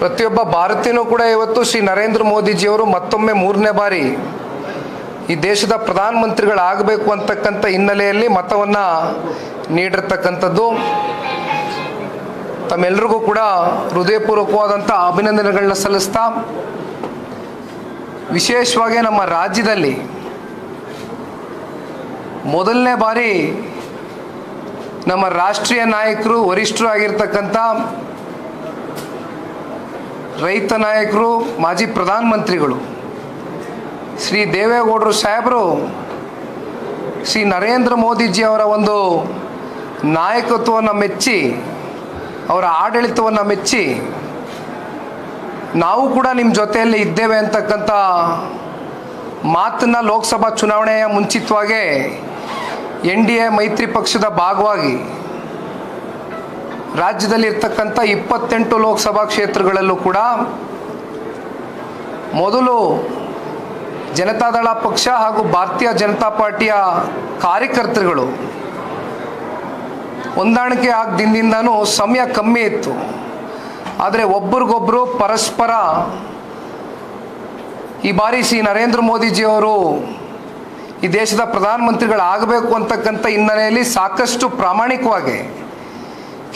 ಪ್ರತಿಯೊಬ್ಬ ಭಾರತೀಯನೂ ಕೂಡ ಇವತ್ತು ಶ್ರೀ ನರೇಂದ್ರ ಮೋದಿಜಿಯವರು ಮತ್ತೊಮ್ಮೆ ಮೂರನೇ ಬಾರಿ ಈ ದೇಶದ ಪ್ರಧಾನಮಂತ್ರಿಗಳಾಗಬೇಕು ಅಂತಕ್ಕಂಥ ಹಿನ್ನೆಲೆಯಲ್ಲಿ ಮತವನ್ನು ನೀಡಿರ್ತಕ್ಕಂಥದ್ದು. ತಮ್ಮೆಲ್ಲರಿಗೂ ಕೂಡ ಹೃದಯಪೂರ್ವಕವಾದಂಥ ಅಭಿನಂದನೆಗಳನ್ನ ಸಲ್ಲಿಸ್ತಾ, ವಿಶೇಷವಾಗಿ ನಮ್ಮ ರಾಜ್ಯದಲ್ಲಿ ಮೊದಲನೇ ಬಾರಿ ನಮ್ಮ ರಾಷ್ಟ್ರೀಯ ನಾಯಕರು, ವರಿಷ್ಠರು ಆಗಿರ್ತಕ್ಕಂಥ ರೈತ ನಾಯಕರು, ಮಾಜಿ ಪ್ರಧಾನಮಂತ್ರಿಗಳು, ಶ್ರೀ ದೇವೇಗೌಡರು ಸಾಹೇಬರು, ಶ್ರೀ ನರೇಂದ್ರ ಮೋದಿಜಿಯವರ ಒಂದು ನಾಯಕತ್ವವನ್ನು ಮೆಚ್ಚಿ, ಅವರ ಆಡಳಿತವನ್ನು ಮೆಚ್ಚಿ, ನಾವು ಕೂಡ ನಿಮ್ಮ ಜೊತೆಯಲ್ಲಿ ಇದ್ದೇವೆ ಅಂತಕ್ಕಂಥ ಮಾತನ್ನು ಲೋಕಸಭಾ ಚುನಾವಣೆಯ ಮುಂಚಿತವಾಗೇ ಎನ್ ಡಿ ಎ ಮೈತ್ರಿ ಪಕ್ಷದ ಭಾಗವಾಗಿ ರಾಜ್ಯದಲ್ಲಿ ಇರ್ತಕ್ಕಂಥ ಇಪ್ಪತ್ತೆಂಟು ಲೋಕಸಭಾ ಕ್ಷೇತ್ರಗಳಲ್ಲೂ ಕೂಡ ಮೊದಲು ಜನತಾದಳ ಪಕ್ಷ ಹಾಗೂ ಭಾರತೀಯ ಜನತಾ ಪಾರ್ಟಿಯ ಕಾರ್ಯಕರ್ತರುಗಳು ಹೊಂದಾಣಿಕೆ ಆಗ ಸಮಯ ಕಮ್ಮಿ ಇತ್ತು. ಆದರೆ ಒಬ್ರಿಗೊಬ್ಬರು ಪರಸ್ಪರ ಈ ಬಾರಿ ಶ್ರೀ ನರೇಂದ್ರ ಮೋದಿಜಿಯವರು ಈ ದೇಶದ ಪ್ರಧಾನಮಂತ್ರಿಗಳಾಗಬೇಕು ಅಂತಕ್ಕಂಥ ಹಿನ್ನೆಲೆಯಲ್ಲಿ ಸಾಕಷ್ಟು ಪ್ರಾಮಾಣಿಕವಾಗಿ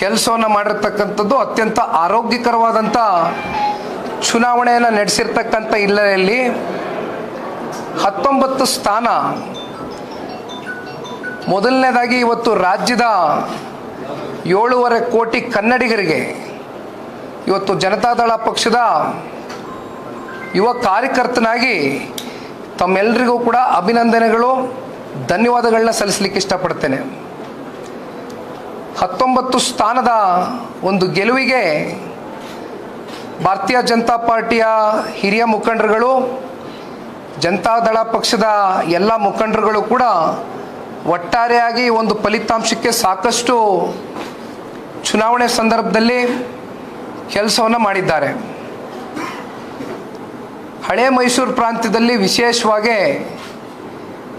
ಕೆಲಸವನ್ನು ಮಾಡಿರ್ತಕ್ಕಂಥದ್ದು ಅತ್ಯಂತ ಆರೋಗ್ಯಕರವಾದಂಥ ಚುನಾವಣೆಯನ್ನು ನಡೆಸಿರ್ತಕ್ಕಂಥ ಹಿನ್ನೆಲೆಯಲ್ಲಿ ಹತ್ತೊಂಬತ್ತು ಸ್ಥಾನ. ಮೊದಲನೇದಾಗಿ ಇವತ್ತು ರಾಜ್ಯದ ಏಳೂವರೆ ಕೋಟಿ ಕನ್ನಡಿಗರಿಗೆ ಇವತ್ತು ಜನತಾದಳ ಪಕ್ಷದ ಯುವ ಕಾರ್ಯಕರ್ತನಾಗಿ ತಮ್ಮೆಲ್ಲರಿಗೂ ಕೂಡ ಅಭಿನಂದನೆಗಳು, ಧನ್ಯವಾದಗಳನ್ನ ಸಲ್ಲಿಸಲಿಕ್ಕೆ ಇಷ್ಟಪಡ್ತೇನೆ. ಹತ್ತೊಂಬತ್ತು ಸ್ಥಾನದ ಒಂದು ಗೆಲುವಿಗೆ ಭಾರತೀಯ ಜನತಾ ಪಾರ್ಟಿಯ ಹಿರಿಯ ಮುಖಂಡರುಗಳು ಜನತಾದಳ ಪಕ್ಷದ ಎಲ್ಲ ಮುಖಂಡರುಗಳು ಕೂಡ ಒಟ್ಟಾರೆಯಾಗಿ ಒಂದು ಫಲಿತಾಂಶಕ್ಕೆ ಸಾಕಷ್ಟು ಚುನಾವಣೆ ಸಂದರ್ಭದಲ್ಲಿ ಕೆಲಸವನ್ನು ಮಾಡಿದ್ದಾರೆ. ಹಳೆ ಮೈಸೂರು ಪ್ರಾಂತ್ಯದಲ್ಲಿ ವಿಶೇಷವಾಗಿ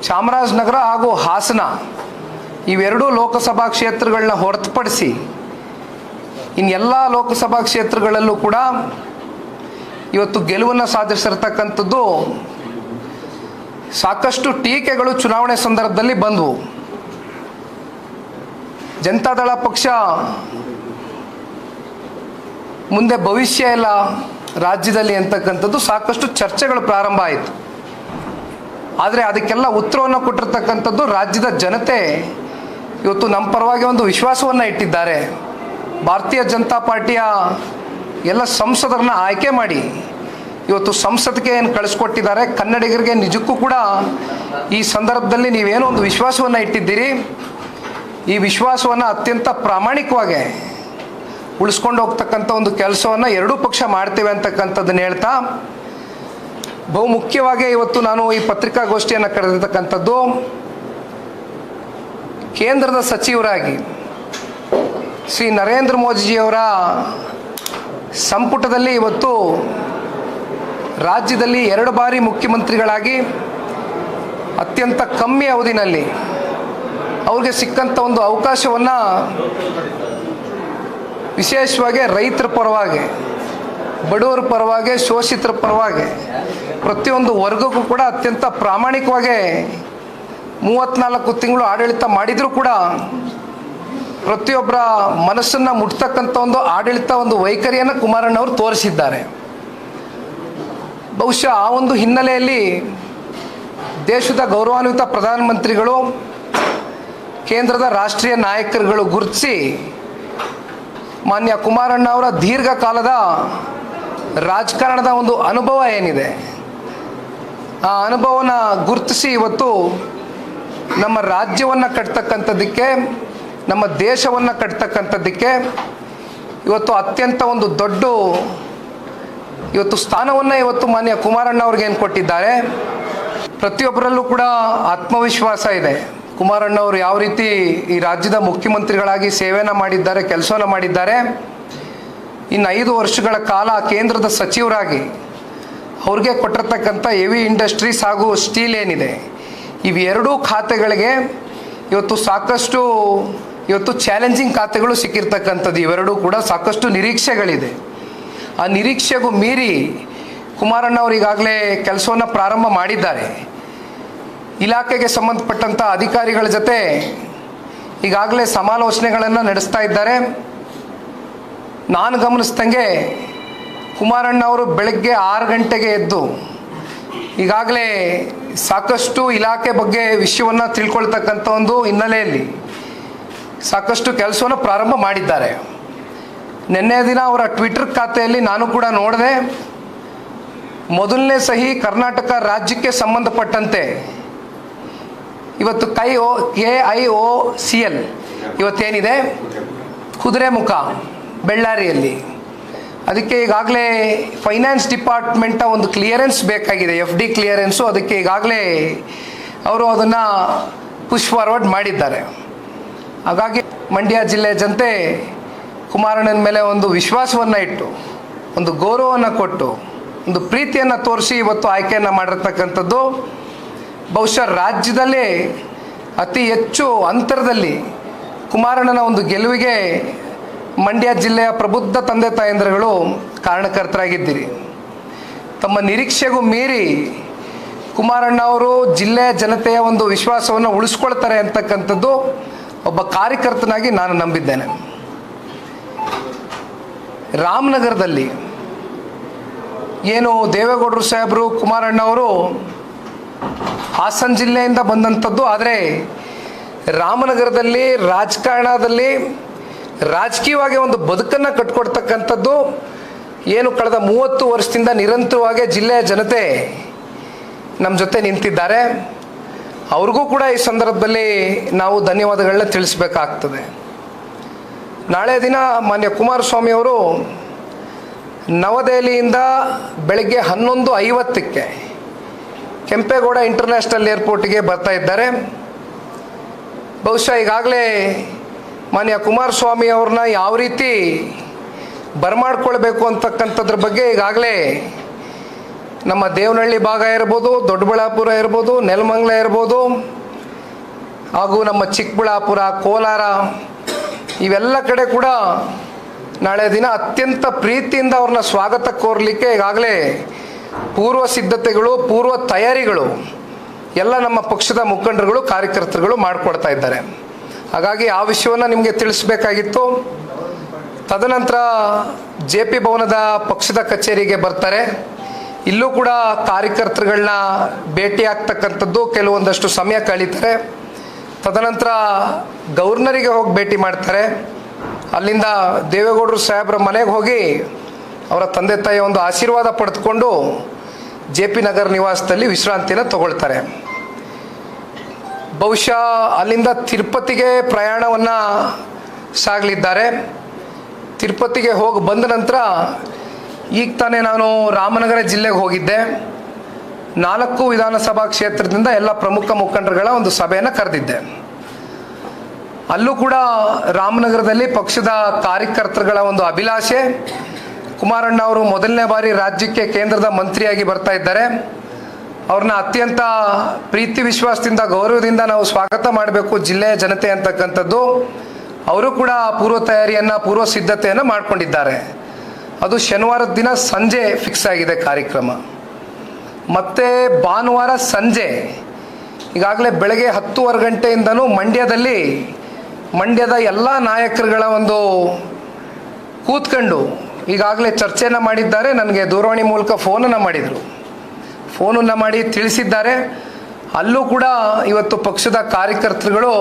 ಚಾಮರಾಜನಗರ ಹಾಗೂ ಹಾಸನ ಇವೆರಡೂ ಲೋಕಸಭಾ ಕ್ಷೇತ್ರಗಳನ್ನ ಹೊರತುಪಡಿಸಿ ಇನ್ನೆಲ್ಲ ಲೋಕಸಭಾ ಕ್ಷೇತ್ರಗಳಲ್ಲೂ ಕೂಡ ಇವತ್ತು ಗೆಲುವನ್ನು ಸಾಧಿಸಿರ್ತಕ್ಕಂಥದ್ದು ಸಾಕಷ್ಟು ಟೀಕೆಗಳು ಚುನಾವಣೆ ಸಂದರ್ಭದಲ್ಲಿ ಬಂದವು. ಜನತಾದಳ ಪಕ್ಷ ಮುಂದೆ ಭವಿಷ್ಯ ಇಲ್ಲ ರಾಜ್ಯದಲ್ಲಿ ಅಂತಕ್ಕಂಥದ್ದು ಸಾಕಷ್ಟು ಚರ್ಚೆಗಳು ಪ್ರಾರಂಭ ಆಯಿತು. ಆದರೆ ಅದಕ್ಕೆಲ್ಲ ಉತ್ತರವನ್ನು ಕೊಟ್ಟಿರ್ತಕ್ಕಂಥದ್ದು ರಾಜ್ಯದ ಜನತೆ ಇವತ್ತು ನಮ್ಮ ಪರವಾಗಿ ಒಂದು ವಿಶ್ವಾಸವನ್ನು ಇಟ್ಟಿದ್ದಾರೆ. ಭಾರತೀಯ ಜನತಾ ಪಾರ್ಟಿಯ ಎಲ್ಲ ಸಂಸದರನ್ನ ಆಯ್ಕೆ ಮಾಡಿ ಇವತ್ತು ಸಂಸತ್ಗೆ ಏನು ಕಳಿಸ್ಕೊಟ್ಟಿದ್ದಾರೆ, ಕನ್ನಡಿಗರಿಗೆ ನಿಜಕ್ಕೂ ಕೂಡ ಈ ಸಂದರ್ಭದಲ್ಲಿ ನೀವೇನೋ ಒಂದು ವಿಶ್ವಾಸವನ್ನು ಇಟ್ಟಿದ್ದೀರಿ. ಈ ವಿಶ್ವಾಸವನ್ನು ಅತ್ಯಂತ ಪ್ರಾಮಾಣಿಕವಾಗಿ ಉಳಿಸ್ಕೊಂಡು ಹೋಗ್ತಕ್ಕಂಥ ಒಂದು ಕೆಲಸವನ್ನು ಎರಡೂ ಪಕ್ಷ ಮಾಡ್ತೇವೆ ಅಂತಕ್ಕಂಥದ್ದನ್ನು ಹೇಳ್ತಾ ಬಹುಮುಖ್ಯವಾಗಿ ಇವತ್ತು ನಾನು ಈ ಪತ್ರಿಕಾಗೋಷ್ಠಿಯನ್ನು ಕರೆದಿರ್ತಕ್ಕಂಥದ್ದು ಕೇಂದ್ರದ ಸಚಿವರಾಗಿ ಶ್ರೀ ನರೇಂದ್ರ ಮೋದಿಜಿಯವರ ಸಂಪುಟದಲ್ಲಿ ಇವತ್ತು ರಾಜ್ಯದಲ್ಲಿ ಎರಡು ಬಾರಿ ಮುಖ್ಯಮಂತ್ರಿಗಳಾಗಿ ಅತ್ಯಂತ ಕಮ್ಮಿ ಅವಧಿನಲ್ಲಿ ಅವ್ರಿಗೆ ಸಿಕ್ಕಂಥ ಒಂದು ಅವಕಾಶವನ್ನು ವಿಶೇಷವಾಗಿ ರೈತರ ಪರವಾಗಿ, ಬಡವರ ಪರವಾಗಿ, ಶೋಷಿತರ ಪರವಾಗಿ ಪ್ರತಿಯೊಂದು ವರ್ಗಕ್ಕೂ ಕೂಡ ಅತ್ಯಂತ ಪ್ರಾಮಾಣಿಕವಾಗಿ ಮೂವತ್ತ್ನಾಲ್ಕು ತಿಂಗಳು ಆಡಳಿತ ಮಾಡಿದರೂ ಕೂಡ ಪ್ರತಿಯೊಬ್ಬರ ಮನಸ್ಸನ್ನು ಮುಟ್ತಕ್ಕಂಥ ಒಂದು ಆಡಳಿತ, ಒಂದು ವೈಖರಿಯನ್ನು ಕುಮಾರಣ್ಣವರು ತೋರಿಸಿದ್ದಾರೆ. ಬಹುಶಃ ಆ ಒಂದು ಹಿನ್ನೆಲೆಯಲ್ಲಿ ದೇಶದ ಗೌರವಾನ್ವಿತ ಪ್ರಧಾನಮಂತ್ರಿಗಳು, ಕೇಂದ್ರದ ರಾಷ್ಟ್ರೀಯ ನಾಯಕರುಗಳು ಗುರುತಿಸಿ ಮಾನ್ಯ ಕುಮಾರಣ್ಣ ಅವರ ದೀರ್ಘಕಾಲದ ರಾಜಕಾರಣದ ಒಂದು ಅನುಭವ ಏನಿದೆ? ಆ ಅನುಭವನ ಗುರುತಿಸಿ ಇವತ್ತು ನಮ್ಮ ರಾಜ್ಯವನ್ನು ಕಟ್ತಕ್ಕಂಥದ್ದಕ್ಕೆ, ನಮ್ಮ ದೇಶವನ್ನು ಕಟ್ತಕ್ಕಂಥದ್ದಕ್ಕೆ ಇವತ್ತು ಅತ್ಯಂತ ಒಂದು ದೊಡ್ಡ ಇವತ್ತು ಸ್ಥಾನವನ್ನು ಇವತ್ತು ಮಾನ್ಯ ಕುಮಾರಣ್ಣ ಅವ್ರಿಗೆ ಏನು ಕೊಟ್ಟಿದ್ದಾರೆ. ಪ್ರತಿಯೊಬ್ಬರಲ್ಲೂ ಕೂಡ ಆತ್ಮವಿಶ್ವಾಸ ಇದೆ. ಕುಮಾರಣ್ಣ ಅವರು ಯಾವ ರೀತಿ ಈ ರಾಜ್ಯದ ಮುಖ್ಯಮಂತ್ರಿಗಳಾಗಿ ಸೇವೆನ ಮಾಡಿದ್ದಾರೆ, ಕೆಲಸವನ್ನು ಮಾಡಿದ್ದಾರೆ. ಇನ್ನು ಐದು ವರ್ಷಗಳ ಕಾಲ ಕೇಂದ್ರದ ಸಚಿವರಾಗಿ ಅವ್ರಿಗೆ ಕೊಟ್ಟಿರ್ತಕ್ಕಂಥ ಹೆವಿ ಇಂಡಸ್ಟ್ರೀಸ್ ಹಾಗೂ ಸ್ಟೀಲ್ ಏನಿದೆ. ಇವೆರಡೂ ಖಾತೆಗಳಿಗೆ ಇವತ್ತು ಸಾಕಷ್ಟು, ಇವತ್ತು ಚಾಲೆಂಜಿಂಗ್ ಖಾತೆಗಳು ಸಿಕ್ಕಿರ್ತಕ್ಕಂಥದ್ದು. ಇವೆರಡೂ ಕೂಡ ಸಾಕಷ್ಟು ನಿರೀಕ್ಷೆಗಳಿದೆ. ಆ ನಿರೀಕ್ಷೆಗೂ ಮೀರಿ ಕುಮಾರಣ್ಣ ಅವರು ಈಗಾಗಲೇ ಕೆಲಸವನ್ನು ಪ್ರಾರಂಭ ಮಾಡಿದ್ದಾರೆ. ಇಲಾಖೆಗೆ ಸಂಬಂಧಪಟ್ಟಂಥ ಅಧಿಕಾರಿಗಳ ಜೊತೆ ಈಗಾಗಲೇ ಸಮಾಲೋಚನೆಗಳನ್ನು ನಡೆಸ್ತಾ ಇದ್ದಾರೆ. ನಾನು ಗಮನಿಸ್ದಂಗೆ ಕುಮಾರಣ್ಣ ಅವರು ಬೆಳಗ್ಗೆ ಆರು ಗಂಟೆಗೆ ಎದ್ದು ಈಗಾಗಲೇ ಸಾಕಷ್ಟು ಇಲಾಖೆ ಬಗ್ಗೆ ವಿಷಯವನ್ನು ತಿಳ್ಕೊಳ್ತಕ್ಕಂಥ ಒಂದು ಹಿನ್ನೆಲೆಯಲ್ಲಿ ಸಾಕಷ್ಟು ಕೆಲಸವನ್ನು ಪ್ರಾರಂಭ ಮಾಡಿದ್ದಾರೆ. ನಿನ್ನೆ ದಿನ ಅವರ ಟ್ವಿಟರ್ ಖಾತೆಯಲ್ಲಿ ನಾನು ಕೂಡ ನೋಡಿದೆ, ಮೊದಲನೇ ಸಹಿ ಕರ್ನಾಟಕ ರಾಜ್ಯಕ್ಕೆ ಸಂಬಂಧಪಟ್ಟಂತೆ ಇವತ್ತು K I O, A I O C L ಇವತ್ತೇನಿದೆ? Kudremukh, ಬೆಳ್ಳಾರಿಯಲ್ಲಿ. ಅದಕ್ಕೆ ಈಗಾಗಲೇ ಫೈನಾನ್ಸ್ ಡಿಪಾರ್ಟ್ಮೆಂಟ ಒಂದು ಕ್ಲಿಯರೆನ್ಸ್ ಬೇಕಾಗಿದೆ ಎಫ್ ಡಿ ಕ್ಲಿಯರೆನ್ಸು ಅದಕ್ಕೆ ಈಗಾಗಲೇ ಅವರು ಅದನ್ನು ಪುಷ್ ಫಾರ್ವರ್ಡ್ ಮಾಡಿದ್ದಾರೆ. ಹಾಗಾಗಿ ಮಂಡ್ಯ ಜಿಲ್ಲೆ ಜನತೆ ಕುಮಾರಣ್ಣನ ಮೇಲೆ ಒಂದು ವಿಶ್ವಾಸವನ್ನು ಇಟ್ಟು, ಒಂದು ಗೌರವವನ್ನು ಕೊಟ್ಟು, ಒಂದು ಪ್ರೀತಿಯನ್ನು ತೋರಿಸಿ ಇವತ್ತು ಆಯ್ಕೆಯನ್ನು ಮಾಡಿರ್ತಕ್ಕಂಥದ್ದು, ಬಹುಶಃ ರಾಜ್ಯದಲ್ಲೇ ಅತಿ ಹೆಚ್ಚು ಅಂತರದಲ್ಲಿ ಕುಮಾರಣ್ಣನ ಒಂದು ಗೆಲುವಿಗೆ ಮಂಡ್ಯ ಜಿಲ್ಲೆಯ ಪ್ರಬುದ್ಧ ತಂದೆ ತಾಯಂದಿರುಗಳು ಕಾರಣಕರ್ತರಾಗಿದ್ದೀರಿ. ತಮ್ಮ ನಿರೀಕ್ಷೆಗೂ ಮೀರಿ ಕುಮಾರಣ್ಣ ಅವರು ಜಿಲ್ಲೆಯ ಜನತೆಯ ಒಂದು ವಿಶ್ವಾಸವನ್ನು ಉಳಿಸ್ಕೊಳ್ತಾರೆ ಅಂತಕ್ಕಂಥದ್ದು ಒಬ್ಬ ಕಾರ್ಯಕರ್ತನಾಗಿ ನಾನು ನಂಬಿದ್ದೇನೆ. ರಾಮನಗರದಲ್ಲಿ ಏನು ದೇವೇಗೌಡರು ಸಾಹೇಬರು, ಕುಮಾರಣ್ಣ ಅವರು ಹಾಸನ ಜಿಲ್ಲೆಯಿಂದ ಬಂದಂಥದ್ದು, ಆದರೆ ರಾಮನಗರದಲ್ಲಿ ರಾಜಕಾರಣದಲ್ಲಿ ರಾಜಕೀಯವಾಗಿ ಒಂದು ಬದುಕನ್ನು ಕಟ್ಕೊಡ್ತಕ್ಕಂಥದ್ದು ಏನು ಕಳೆದ ಮೂವತ್ತು ವರ್ಷದಿಂದ ನಿರಂತರವಾಗಿ ಜಿಲ್ಲೆಯ ಜನತೆ ನಮ್ಮ ಜೊತೆ ನಿಂತಿದ್ದಾರೆ. ಅವ್ರಿಗೂ ಕೂಡ ಈ ಸಂದರ್ಭದಲ್ಲಿ ನಾವು ಧನ್ಯವಾದಗಳನ್ನ ತಿಳಿಸ್ಬೇಕಾಗ್ತದೆ. ನಾಳೆ ದಿನ ಮಾನ್ಯ ಕುಮಾರಸ್ವಾಮಿ ಅವರು ನವದೆಹಲಿಯಿಂದ ಬೆಳಗ್ಗೆ ಹನ್ನೊಂದು ಐವತ್ತಕ್ಕೆ ಕೆಂಪೇಗೌಡ ಇಂಟರ್ನ್ಯಾಷನಲ್ ಏರ್ಪೋರ್ಟಿಗೆ ಬರ್ತಾ ಇದ್ದಾರೆ. ಬಹುಶಃ ಈಗಾಗಲೇ ಮಾನ್ಯ ಕುಮಾರಸ್ವಾಮಿ ಅವ್ರನ್ನ ಯಾವ ರೀತಿ ಬರಮಾಡ್ಕೊಳ್ಬೇಕು ಅಂತಕ್ಕಂಥದ್ರ ಬಗ್ಗೆ ಈಗಾಗಲೇ ನಮ್ಮ ದೇವನಹಳ್ಳಿ ಭಾಗ ಇರ್ಬೋದು, ದೊಡ್ಡಬಳ್ಳಾಪುರ ಇರ್ಬೋದು, ನೆಲಮಂಗಲ ಇರ್ಬೋದು, ಹಾಗೂ ನಮ್ಮ ಚಿಕ್ಕಬಳ್ಳಾಪುರ, ಕೋಲಾರ, ಇವೆಲ್ಲ ಕಡೆ ಕೂಡ ನಾಳೆ ದಿನ ಅತ್ಯಂತ ಪ್ರೀತಿಯಿಂದ ಅವ್ರನ್ನ ಸ್ವಾಗತ ಕೋರಲಿಕ್ಕೆ ಈಗಾಗಲೇ ಪೂರ್ವ ಸಿದ್ಧತೆಗಳು, ಪೂರ್ವ ತಯಾರಿಗಳು ಎಲ್ಲ ನಮ್ಮ ಪಕ್ಷದ ಮುಖಂಡರುಗಳು, ಕಾರ್ಯಕರ್ತರುಗಳು ಮಾಡಿಕೊಡ್ತಾ ಇದ್ದಾರೆ. ಹಾಗಾಗಿ ಆ ವಿಷಯವನ್ನು ನಿಮಗೆ ತಿಳಿಸ್ಬೇಕಾಗಿತ್ತು. ತದನಂತರ ಜೆ ಪಿ ಭವನದ ಪಕ್ಷದ ಕಚೇರಿಗೆ ಬರ್ತಾರೆ. ಇಲ್ಲೂ ಕೂಡ ಕಾರ್ಯಕರ್ತರುಗಳನ್ನ ಭೇಟಿ ಆಗ್ತಕ್ಕಂಥದ್ದು ಕೆಲವೊಂದಷ್ಟು ಸಮಯ ಕಳೀತಾರೆ. ತದನಂತರ ಗವರ್ನರಿಗೆ ಹೋಗಿ ಭೇಟಿ ಮಾಡ್ತಾರೆ. ಅಲ್ಲಿಂದ ದೇವೇಗೌಡರು ಸಾಹೇಬ್ರ ಮನೆಗೆ ಹೋಗಿ ಅವರ ತಂದೆ ತಾಯಿಯ ಒಂದು ಆಶೀರ್ವಾದ ಪಡೆದುಕೊಂಡು ಜೆ ಪಿ ನಗರ ನಿವಾಸದಲ್ಲಿ ವಿಶ್ರಾಂತಿನ ತಗೊಳ್ತಾರೆ. ಬಹುಶಃ ಅಲ್ಲಿಂದ ತಿರುಪತಿಗೆ ಪ್ರಯಾಣವನ್ನು ಸಾಗಲಿದ್ದಾರೆ. ತಿರುಪತಿಗೆ ಹೋಗಿ ಬಂದ ನಂತರ ಈಗ ತಾನೇ ನಾನು ರಾಮನಗರ ಜಿಲ್ಲೆಗೆ ಹೋಗಿದ್ದೆ. ನಾಲ್ಕು ವಿಧಾನಸಭಾ ಕ್ಷೇತ್ರದಿಂದ ಎಲ್ಲ ಪ್ರಮುಖ ಮುಖಂಡರುಗಳ ಒಂದು ಸಭೆಯನ್ನು ಕರೆದಿದ್ದೆ. ಅಲ್ಲೂ ಕೂಡ ರಾಮನಗರದಲ್ಲಿ ಪಕ್ಷದ ಕಾರ್ಯಕರ್ತರುಗಳ ಒಂದು ಅಭಿಲಾಷೆ. ಕುಮಾರಣ್ಣ ಅವರು ಮೊದಲನೇ ಬಾರಿ ರಾಜ್ಯಕ್ಕೆ ಕೇಂದ್ರದ ಮಂತ್ರಿಯಾಗಿ ಬರ್ತಾ ಇದ್ದಾರೆ. ಅವ್ರನ್ನ ಅತ್ಯಂತ ಪ್ರೀತಿ ವಿಶ್ವಾಸದಿಂದ, ಗೌರವದಿಂದ ನಾವು ಸ್ವಾಗತ ಮಾಡಬೇಕು ಜಿಲ್ಲೆಯ ಜನತೆ ಅಂತಕ್ಕಂಥದ್ದು. ಅವರು ಕೂಡ ಪೂರ್ವ ತಯಾರಿಯನ್ನು, ಪೂರ್ವ ಸಿದ್ಧತೆಯನ್ನು ಮಾಡಿಕೊಂಡಿದ್ದಾರೆ. ಅದು ಶನಿವಾರದ ದಿನ ಸಂಜೆ ಫಿಕ್ಸ್ ಆಗಿದೆ ಕಾರ್ಯಕ್ರಮ. ಮತ್ತೆ ಭಾನುವಾರ ಸಂಜೆ, ಈಗಾಗಲೇ ಬೆಳಗ್ಗೆ ಹತ್ತುವರೆ ಗಂಟೆಯಿಂದನೂ ಮಂಡ್ಯದಲ್ಲಿ, ಮಂಡ್ಯದ ಎಲ್ಲ ನಾಯಕರುಗಳ ಒಂದು ಕೂತ್ಕೊಂಡು ಈಗಾಗಲೇ ಚರ್ಚೆಯನ್ನು ಮಾಡಿದ್ದಾರೆ. ನನಗೆ ದೂರವಾಣಿ ಮೂಲಕ ಫೋನನ್ನು ಮಾಡಿದರು. ಫೋನನ್ನು ಮಾಡಿ ತಿಳಿಸಿದ್ದಾರೆ. ಅಲ್ಲೂ ಕೂಡ ಇವತ್ತು ಪಕ್ಷದ ಕಾರ್ಯಕರ್ತರುಗಳು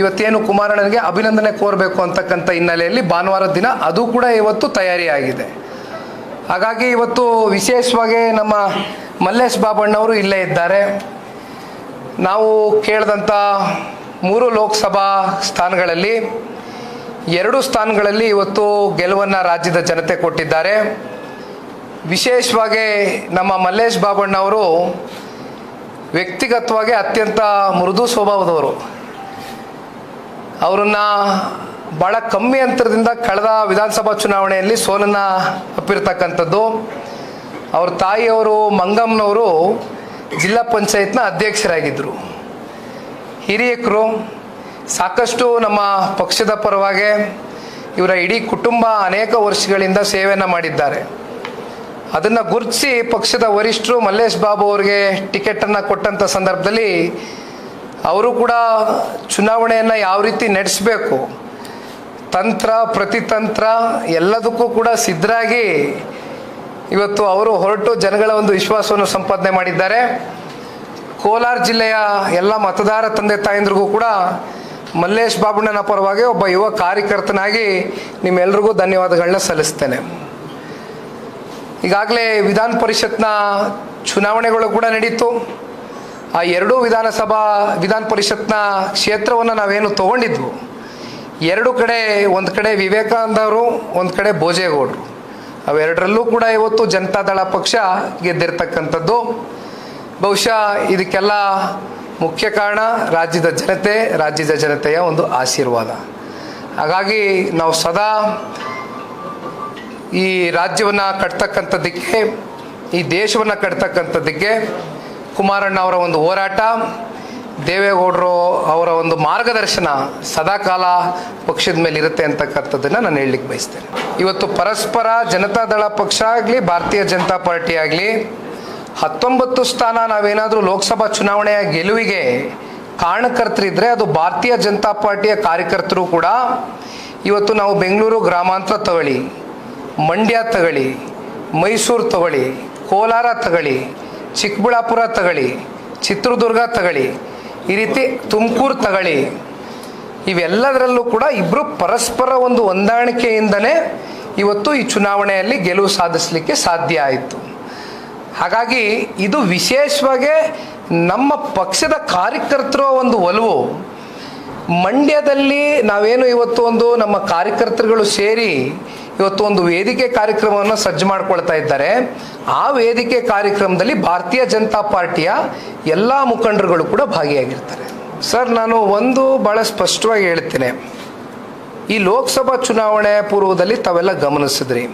ಇವತ್ತೇನು ಕುಮಾರಣ್ಣನಿಗೆ ಅಭಿನಂದನೆ ಕೋರಬೇಕು ಅಂತಕ್ಕಂಥ ಹಿನ್ನೆಲೆಯಲ್ಲಿ ಭಾನುವಾರ ದಿನ ಅದು ಕೂಡ ಇವತ್ತು ತಯಾರಿಯಾಗಿದೆ. ಹಾಗಾಗಿ ಇವತ್ತು ವಿಶೇಷವಾಗಿ ನಮ್ಮ ಮಲ್ಲೇಶ್ ಬಾಬಣ್ಣವರು ಇಲ್ಲೇ ಇದ್ದಾರೆ. ನಾವು ಕೇಳಿದಂಥ ಮೂರು ಲೋಕಸಭಾ ಸ್ಥಾನಗಳಲ್ಲಿ ಎರಡು ಸ್ಥಾನಗಳಲ್ಲಿ ಇವತ್ತು ಗೆಲುವನ್ನು ರಾಜ್ಯದ ಜನತೆ ಕೊಟ್ಟಿದ್ದಾರೆ. ವಿಶೇಷವಾಗಿ ನಮ್ಮ ಮಲ್ಲೇಶ್ ಬಾಬಣ್ಣವರು ವ್ಯಕ್ತಿಗತವಾಗಿ ಅತ್ಯಂತ ಮೃದು ಸ್ವಭಾವದವರು. ಅವರನ್ನು ಭಾಳ ಕಮ್ಮಿ ಅಂತರದಿಂದ ಕಳೆದ ವಿಧಾನಸಭಾ ಚುನಾವಣೆಯಲ್ಲಿ ಸೋಲನ್ನು ಅಪ್ಪಿರ್ತಕ್ಕಂಥದ್ದು ಅವ್ರ ತಾಯಿಯವರು ಮಂಗಮ್ಮನವರು ಜಿಲ್ಲಾ ಪಂಚಾಯತ್ನ ಅಧ್ಯಕ್ಷರಾಗಿದ್ದರು ಹಿರಿಯಕರು ಸಾಕಷ್ಟು ನಮ್ಮ ಪಕ್ಷದ ಪರವಾಗಿ ಇವರ ಇಡೀ ಕುಟುಂಬ ಅನೇಕ ವರ್ಷಗಳಿಂದ ಸೇವೆಯನ್ನು ಮಾಡಿದ್ದಾರೆ. ಅದನ್ನು ಗುರುತಿಸಿ ಪಕ್ಷದ ವರಿಷ್ಠರು ಮಲ್ಲೇಶ್ ಬಾಬು ಅವರಿಗೆ ಟಿಕೆಟನ್ನು ಕೊಟ್ಟಂಥ ಸಂದರ್ಭದಲ್ಲಿ ಅವರು ಕೂಡ ಚುನಾವಣೆಯನ್ನು ಯಾವ ರೀತಿ ನಡೆಸಬೇಕು, ತಂತ್ರ, ಪ್ರತಿತಂತ್ರ ಎಲ್ಲದಕ್ಕೂ ಕೂಡ ಸಿದ್ಧರಾಗಿ ಇವತ್ತು ಅವರು ಹೊರಟು ಜನಗಳ ಒಂದು ವಿಶ್ವಾಸವನ್ನು ಸಂಪಾದನೆ ಮಾಡಿದ್ದಾರೆ. ಕೋಲಾರ ಜಿಲ್ಲೆಯ ಎಲ್ಲ ಮತದಾರ ತಂದೆ ತಾಯಂದ್ರಿಗೂ ಕೂಡ ಮಲ್ಲೇಶ್ ಬಾಬಣ್ಣನ ಪರವಾಗಿ ಒಬ್ಬ ಯುವ ಕಾರ್ಯಕರ್ತನಾಗಿ ನಿಮ್ಮೆಲ್ರಿಗೂ ಧನ್ಯವಾದಗಳನ್ನ ಸಲ್ಲಿಸ್ತೇನೆ. ಈಗಾಗಲೇ ವಿಧಾನ ಪರಿಷತ್ನ ಚುನಾವಣೆಗಳು ಕೂಡ ನಡೀತು. ಆ ಎರಡೂ ವಿಧಾನಸಭಾ ವಿಧಾನ ಪರಿಷತ್ನ ಕ್ಷೇತ್ರವನ್ನು ನಾವೇನು ತಗೊಂಡಿದ್ವು. ಎರಡು ಕಡೆ ಒಂದು ಕಡೆ ವಿವೇಕಾನಂದ ಅವರು, ಒಂದು ಕಡೆ ಭೋಜೇಗೌಡರು. ಅವೆರಡರಲ್ಲೂ ಕೂಡ ಇವತ್ತು ಜನತಾದಳ ಪಕ್ಷ ಗೆದ್ದಿರ್ತಕ್ಕಂಥದ್ದು. ಬಹುಶಃ ಇದಕ್ಕೆಲ್ಲ ಮುಖ್ಯ ಕಾರಣ ರಾಜ್ಯದ ಜನತೆ, ರಾಜ್ಯದ ಜನತೆಯ ಒಂದು ಆಶೀರ್ವಾದ. ಹಾಗಾಗಿ ನಾವು ಸದಾ ಈ ರಾಜ್ಯವನ್ನು ಕಟ್ತಕ್ಕಂಥದ್ದಕ್ಕೆ, ಈ ದೇಶವನ್ನು ಕಟ್ತಕ್ಕಂಥದ್ದಕ್ಕೆ ಕುಮಾರಣ್ಣ ಅವರ ಒಂದು ಹೋರಾಟ, ದೇವೇಗೌಡರು ಅವರ ಒಂದು ಮಾರ್ಗದರ್ಶನ ಸದಾಕಾಲ ಪಕ್ಷದ ಮೇಲೆ ಇರುತ್ತೆ ಅಂತಕ್ಕಂಥದ್ದನ್ನು ನಾನು ಹೇಳಲಿಕ್ಕೆ ಬಯಸ್ತೇನೆ. ಇವತ್ತು ಪರಸ್ಪರ ಜನತಾದಳ ಪಕ್ಷ ಆಗಲಿ, ಭಾರತೀಯ ಜನತಾ ಪಾರ್ಟಿ ಆಗಲಿ, ಹತ್ತೊಂಬತ್ತು ಸ್ಥಾನ ನಾವೇನಾದರೂ ಲೋಕಸಭಾ ಚುನಾವಣೆಯ ಗೆಲುವಿಗೆ ಕಾರಣಕರ್ತರಿದ್ದರೆ ಅದು ಭಾರತೀಯ ಜನತಾ ಪಾರ್ಟಿಯ ಕಾರ್ಯಕರ್ತರು ಕೂಡ. ಇವತ್ತು ನಾವು ಬೆಂಗಳೂರು ಗ್ರಾಮಾಂತರ ತಗೊಳ್ಳಿ ಮಂಡ್ಯ ತಗೊಳ್ಳಿ ಮೈಸೂರು ತಗೊಳ್ಳಿ, ಕೋಲಾರ ತಗೊಳ್ಳಿ, ಚಿಕ್ಕಬಳ್ಳಾಪುರ ತಗೊಳ್ಳಿ, ಚಿತ್ರದುರ್ಗ ತಗೊಳ್ಳಿ, ಈ ರೀತಿ ತುಮಕೂರು ತಗೊಳ್ಳಿ. ಇವೆಲ್ಲದರಲ್ಲೂ ಕೂಡ ಇಬ್ಬರು ಪರಸ್ಪರ ಒಂದು ಹೊಂದಾಣಿಕೆಯಿಂದನೇ ಇವತ್ತು ಈ ಚುನಾವಣೆಯಲ್ಲಿ ಗೆಲುವು ಸಾಧಿಸಲಿಕ್ಕೆ ಸಾಧ್ಯ ಆಯಿತು. ಹಾಗಾಗಿ ಇದು ವಿಶೇಷವಾಗಿ ನಮ್ಮ ಪಕ್ಷದ ಕಾರ್ಯಕರ್ತರ ಒಂದು ಒಲವು. ಮಂಡ್ಯದಲ್ಲಿ ನಾವೇನು ಇವತ್ತು ಒಂದು ನಮ್ಮ ಕಾರ್ಯಕರ್ತರುಗಳು ಸೇರಿ ಇವತ್ತು ಒಂದು ವೇದಿಕೆ ಕಾರ್ಯಕ್ರಮವನ್ನು ಸಜ್ಜು ಮಾಡ್ಕೊಳ್ತಾ ಇದ್ದಾರೆ. ಆ ವೇದಿಕೆ ಕಾರ್ಯಕ್ರಮದಲ್ಲಿ ಭಾರತೀಯ ಜನತಾ ಪಾರ್ಟಿಯ ಎಲ್ಲ ಮುಖಂಡರುಗಳು ಕೂಡ ಭಾಗಿಯಾಗಿರ್ತಾರೆ. ಸರ್, ನಾನು ಒಂದು ಭಾಳ ಸ್ಪಷ್ಟವಾಗಿ ಹೇಳ್ತೇನೆ. ಈ ಲೋಕಸಭಾ ಚುನಾವಣೆ ಪೂರ್ವದಲ್ಲಿ ತಾವೆಲ್ಲ ಗಮನಿಸಿದ್ರಿ.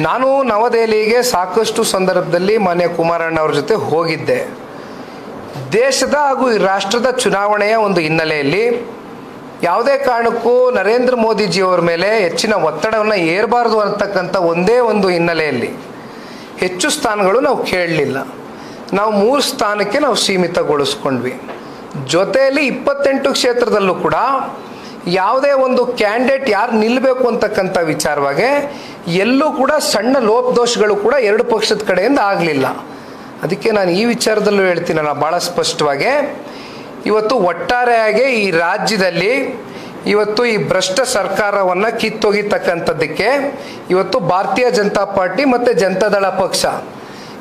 ನಾನು ನವದೆಹಲಿಗೆ ಸಾಕಷ್ಟು ಸಂದರ್ಭದಲ್ಲಿ ಮಾನ್ಯ ಕುಮಾರಣ್ಣ ಅವ್ರ ಜೊತೆ ಹೋಗಿದ್ದೆ. ದೇಶದ ಹಾಗೂ ರಾಷ್ಟ್ರದ ಚುನಾವಣೆಯ ಒಂದು ಹಿನ್ನೆಲೆಯಲ್ಲಿ ಯಾವುದೇ ಕಾರಣಕ್ಕೂ ನರೇಂದ್ರ ಮೋದಿಜಿಯವರ ಮೇಲೆ ಹೆಚ್ಚಿನ ಒತ್ತಡವನ್ನು ಏರಬಾರದು ಅಂತಕ್ಕಂಥ ಒಂದೇ ಒಂದು ಹಿನ್ನೆಲೆಯಲ್ಲಿ ಹೆಚ್ಚು ಸ್ಥಾನಗಳು ನಾವು ಕೇಳಲಿಲ್ಲ. ನಾವು ಮೂರು ಸ್ಥಾನಕ್ಕೆ ನಾವು ಸೀಮಿತಗೊಳಿಸ್ಕೊಂಡ್ವಿ. ಜೊತೆಯಲ್ಲಿ ಇಪ್ಪತ್ತೆಂಟು ಕ್ಷೇತ್ರದಲ್ಲೂ ಕೂಡ ಯಾವುದೇ ಒಂದು ಕ್ಯಾಂಡಿಡೇಟ್ ಯಾರು ನಿಲ್ಲಬೇಕು ಅಂತಕ್ಕಂಥ ವಿಚಾರವಾಗಿ ಎಲ್ಲೂ ಕೂಡ ಸಣ್ಣ ಲೋಪದೋಷಗಳು ಕೂಡ ಎರಡು ಪಕ್ಷದ ಕಡೆಯಿಂದ ಆಗಲಿಲ್ಲ. ಅದಕ್ಕೆ ನಾನು ಈ ವಿಚಾರದಲ್ಲೂ ಹೇಳ್ತೀನಿ ನಾನು ಭಾಳ ಸ್ಪಷ್ಟವಾಗಿ. ಇವತ್ತು ಒಟ್ಟಾರೆಯಾಗಿ ಈ ರಾಜ್ಯದಲ್ಲಿ ಇವತ್ತು ಈ ಭ್ರಷ್ಟ ಸರ್ಕಾರವನ್ನು ಕಿತ್ತೊಗಿತಕ್ಕಂಥದ್ದಕ್ಕೆ ಇವತ್ತು ಭಾರತೀಯ ಜನತಾ ಪಾರ್ಟಿ ಮತ್ತು ಜನತಾದಳ ಪಕ್ಷ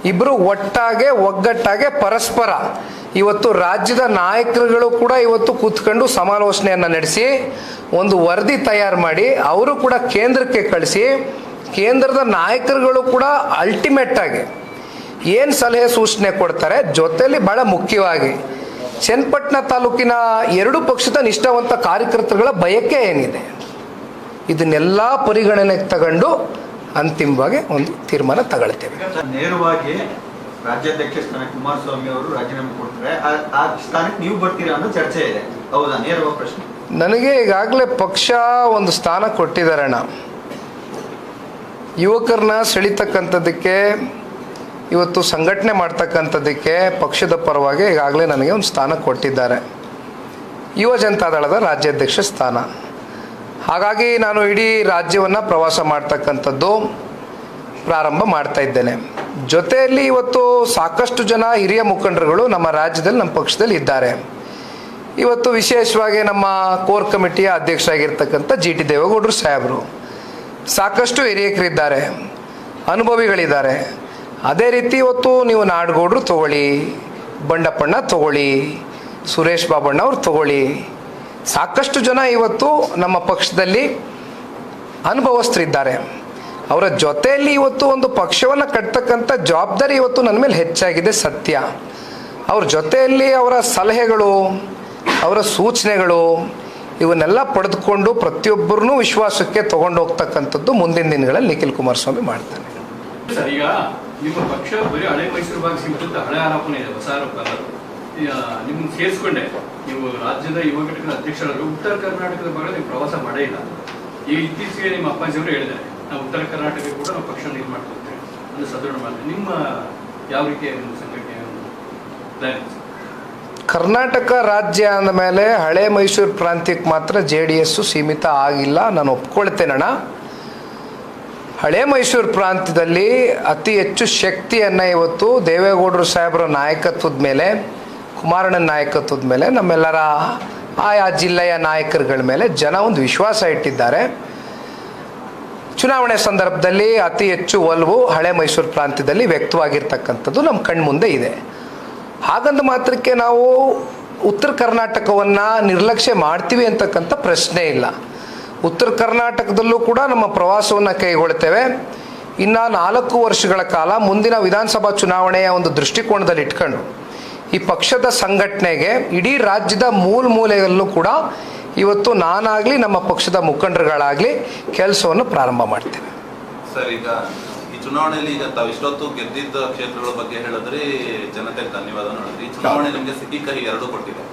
ಇಬ್ಬರು ಒಟ್ಟಾಗೆ, ಒಗ್ಗಟ್ಟಾಗೆ ಪರಸ್ಪರ ಇವತ್ತು ರಾಜ್ಯದ ನಾಯಕರುಗಳು ಕೂಡ ಇವತ್ತು ಕೂತ್ಕೊಂಡು ಸಮಾಲೋಚನೆಯನ್ನು ನಡೆಸಿ, ಒಂದು ವರದಿ ತಯಾರು ಮಾಡಿ, ಅವರು ಕೂಡ ಕೇಂದ್ರಕ್ಕೆ ಕಳಿಸಿ, ಕೇಂದ್ರದ ನಾಯಕರುಗಳು ಕೂಡ ಅಲ್ಟಿಮೇಟ್ ಆಗಿ ಏನು ಸಲಹೆ ಸೂಚನೆ ಕೊಡ್ತಾರೆ? ಜೊತೆಯಲ್ಲಿ ಬಹಳ ಮುಖ್ಯವಾಗಿ ಚನ್ನಪಟ್ಟಣ ತಾಲೂಕಿನ ಎರಡು ಪಕ್ಷದ ನಿಷ್ಠಾವಂತ ಕಾರ್ಯಕರ್ತರುಗಳ ಬಯಕೆ ಏನಿದೆ? ಇದನ್ನೆಲ್ಲ ಪರಿಗಣನೆಗೆ ತಗೊಂಡು ಅಂತಿಮವಾಗಿ ಒಂದು ತೀರ್ಮಾನ ತಗೊಳ್ತೇವೆ. ನೇರವಾಗಿ ರಾಜ್ಯಾಧ್ಯಕ್ಷ ಸ್ಥಾನ ಕುಮಾರಸ್ವಾಮಿ ಅವರು ರಾಜೀನಾಮೆ ಕೊಡ್ತಾರೆ ಆ- ಸ್ಥಾನಕ್ಕೆ ನೀವು ಬರ್ತೀರಾ ಅನ್ನೋ ಚರ್ಚೆ ಇದೆ. ಹೌದಾ? ನೇರವಾಗಿ ಪ್ರಶ್ನೆ. ನನಗೆ ಈಗಾಗಲೇ ಪಕ್ಷ ಒಂದು ಸ್ಥಾನ ಕೊಟ್ಟಿದ್ದಾರಣ್ಣ ಯುವಕರನ್ನ ಸೆಳಿತಕ್ಕಂಥದ್ದಕ್ಕೆ ಇವತ್ತು ಸಂಘಟನೆ ಮಾಡ್ತಕ್ಕಂಥದ್ದಕ್ಕೆ ಪಕ್ಷದ ಪರವಾಗಿ ಈಗಾಗಲೇ ನನಗೆ ಒಂದು ಸ್ಥಾನ ಕೊಟ್ಟಿದ್ದಾರೆ. ಯುವ ಜನತಾದಳದ ರಾಜ್ಯಾಧ್ಯಕ್ಷ ಸ್ಥಾನ. ಹಾಗಾಗಿ ನಾನು ಇಡೀ ರಾಜ್ಯವನ್ನು ಪ್ರವಾಸ ಮಾಡ್ತಕ್ಕಂಥದ್ದು ಪ್ರಾರಂಭ ಮಾಡ್ತಾ ಇದ್ದೇನೆ. ಜೊತೆಯಲ್ಲಿ ಇವತ್ತು ಸಾಕಷ್ಟು ಜನ ಹಿರಿಯ ಮುಖಂಡರುಗಳು ನಮ್ಮ ರಾಜ್ಯದಲ್ಲಿ, ನಮ್ಮ ಪಕ್ಷದಲ್ಲಿ ಇದ್ದಾರೆ. ಇವತ್ತು ವಿಶೇಷವಾಗಿ ನಮ್ಮ ಕೋರ್ ಕಮಿಟಿಯ ಅಧ್ಯಕ್ಷರಾಗಿರ್ತಕ್ಕಂಥ ಜಿ ಟಿ ದೇವೇಗೌಡರು ಸಾಹೇಬರು. ಸಾಕಷ್ಟು ಹಿರಿಯಕರಿದ್ದಾರೆ, ಅನುಭವಿಗಳಿದ್ದಾರೆ. ಅದೇ ರೀತಿ ಇವತ್ತು ನೀವು ನಾಡಗೌಡರು ತಗೊಳ್ಳಿ, ಬಂಡಪ್ಪಣ್ಣ ತಗೊಳ್ಳಿ, ಸುರೇಶ್ ಬಾಬಣ್ಣ ಅವ್ರು ತಗೊಳ್ಳಿ. ಸಾಕಷ್ಟು ಜನ ಇವತ್ತು ನಮ್ಮ ಪಕ್ಷದಲ್ಲಿ ಅನುಭವಸ್ಥರಿದ್ದಾರೆ. ಅವರ ಜೊತೆಯಲ್ಲಿ ಇವತ್ತು ಒಂದು ಪಕ್ಷವನ್ನು ಕಟ್ತಕ್ಕಂಥ ಜವಾಬ್ದಾರಿ ಇವತ್ತು ನನ್ನ ಮೇಲೆ ಹೆಚ್ಚಾಗಿದೆ ಸತ್ಯ. ಅವ್ರ ಜೊತೆಯಲ್ಲಿ ಅವರ ಸಲಹೆಗಳು, ಅವರ ಸೂಚನೆಗಳು, ಇವನ್ನೆಲ್ಲ ಪಡೆದುಕೊಂಡು ಪ್ರತಿಯೊಬ್ಬರನ್ನೂ ವಿಶ್ವಾಸಕ್ಕೆ ತಗೊಂಡು ಹೋಗ್ತಕ್ಕಂಥದ್ದು ಮುಂದಿನ ದಿನಗಳಲ್ಲಿ ನಿಖಿಲ್ ಕುಮಾರಸ್ವಾಮಿ ಮಾಡ್ತಾನೆ ನಿಮ್ಮ ಪಕ್ಷ ಬರೀ ಹಳೆ ಮೈಸೂರು ಭಾಗ ಸೀಮಿತ ಹಳೆ ಆರೋಪನೇ ಇದೆ, ಹೊಸ ಆರೋಪ ಅಲ್ಲ. ನಿಮ್ಮನ್ನು ಸೇರಿಸ್ಕೊಂಡೆ. ನೀವು ರಾಜ್ಯದ ಯುವ ಘಟಕದ ಅಧ್ಯಕ್ಷರಾದ್ರು ಉತ್ತರ ಕರ್ನಾಟಕದ ಭಾಗ ನೀವು ಪ್ರವಾಸ ಮಾಡೇ ಇಲ್ಲ. ಈ ಇತ್ತೀಚೆಗೆ ನಿಮ್ಮ ಅಪ್ಪಾಜಿಯವರು ಹೇಳಿದ್ದಾರೆ, ನಾವು ಉತ್ತರ ಕರ್ನಾಟಕ ಕೂಡ ನಾವು ಪಕ್ಷ ನೀರು ಮಾಡ್ಕೊಳ್ತೇವೆ ಅಂದ್ರೆ ಸದೃಢ ಮಾಡಿದೆ ನಿಮ್ಮ ಯಾವ ರೀತಿಯ ಒಂದು ಸಂಘಟನೆ ಪ್ಲಾನ್ ಕರ್ನಾಟಕ ರಾಜ್ಯ ಅಂದ ಮೇಲೆ ಹಳೆ ಮೈಸೂರು ಪ್ರಾಂತ್ಯಕ್ಕೆ ಮಾತ್ರ ಜೆ ಡಿ ಎಸ್ಸು ಸೀಮಿತ ಆಗಿಲ್ಲ. ನಾನು ಒಪ್ಕೊಳ್ತೇನಣ್ಣ ಹಳೆ ಮೈಸೂರು ಪ್ರಾಂತ್ಯದಲ್ಲಿ ಅತಿ ಹೆಚ್ಚು ಶಕ್ತಿಯನ್ನು ಇವತ್ತು ದೇವೇಗೌಡರು ಸಾಹೇಬರ ನಾಯಕತ್ವದ ಮೇಲೆ, ಕುಮಾರಣ್ಣನ ನಾಯಕತ್ವದ ಮೇಲೆ, ನಮ್ಮೆಲ್ಲರ ಆಯಾ ಜಿಲ್ಲೆಯ ನಾಯಕರುಗಳ ಮೇಲೆ ಜನ ಒಂದು ವಿಶ್ವಾಸ ಇಟ್ಟಿದ್ದಾರೆ. ಚುನಾವಣೆ ಸಂದರ್ಭದಲ್ಲಿ ಅತಿ ಹೆಚ್ಚು ಒಲವು ಹಳೆ ಮೈಸೂರು ಪ್ರಾಂತ್ಯದಲ್ಲಿ ವ್ಯಕ್ತವಾಗಿರ್ತಕ್ಕಂಥದ್ದು ನಮ್ಮ ಕಣ್ಮುಂದೆ ಇದೆ. ಹಾಗಂದ ಮಾತ್ರಕ್ಕೆ ನಾವು ಉತ್ತರ ಕರ್ನಾಟಕವನ್ನು ನಿರ್ಲಕ್ಷ್ಯ ಮಾಡ್ತೀವಿ ಅಂತಕ್ಕಂಥ ಪ್ರಶ್ನೆ ಇಲ್ಲ. ಉತ್ತರ ಕರ್ನಾಟಕದಲ್ಲೂ ಕೂಡ ನಮ್ಮ ಪ್ರವಾಸವನ್ನು ಕೈಗೊಳ್ತೇವೆ ಇನ್ನು ನಾಲ್ಕು ವರ್ಷಗಳ ಕಾಲ ಮುಂದಿನ ವಿಧಾನಸಭಾ ಚುನಾವಣೆಯ ಒಂದು ದೃಷ್ಟಿಕೋನದಲ್ಲಿ ಇಟ್ಕೊಂಡು ಈ ಪಕ್ಷದ ಸಂಘಟನೆಗೆ ಇಡೀ ರಾಜ್ಯದ ಮೂಲ ಮೂಲೆಯಲ್ಲೂ ಕೂಡ ಇವತ್ತು ನಾನಾಗಲಿ ನಮ್ಮ ಪಕ್ಷದ ಮುಖಂಡರುಗಳಾಗಲಿ ಕೆಲಸವನ್ನು ಪ್ರಾರಂಭ ಮಾಡ್ತೇವೆ. ಸರ್ ಈಗ ಈ ಚುನಾವಣೆಯಲ್ಲಿ ಈಗ ತಾವು ಇಷ್ಟೊತ್ತು ಗೆದ್ದಿದ್ದ ಕ್ಷೇತ್ರಗಳ ಬಗ್ಗೆ ಹೇಳಿದ್ರೆ ಜನತೆಗೆ ಧನ್ಯವಾದ ನೋಡಿದ್ರಿ. ಈ ಚುನಾವಣೆ ನಿಮಗೆ ಸಿಕ್ಕಿ ಕಹಿ ಎರಡು ಕೊಟ್ಟಿದೆ.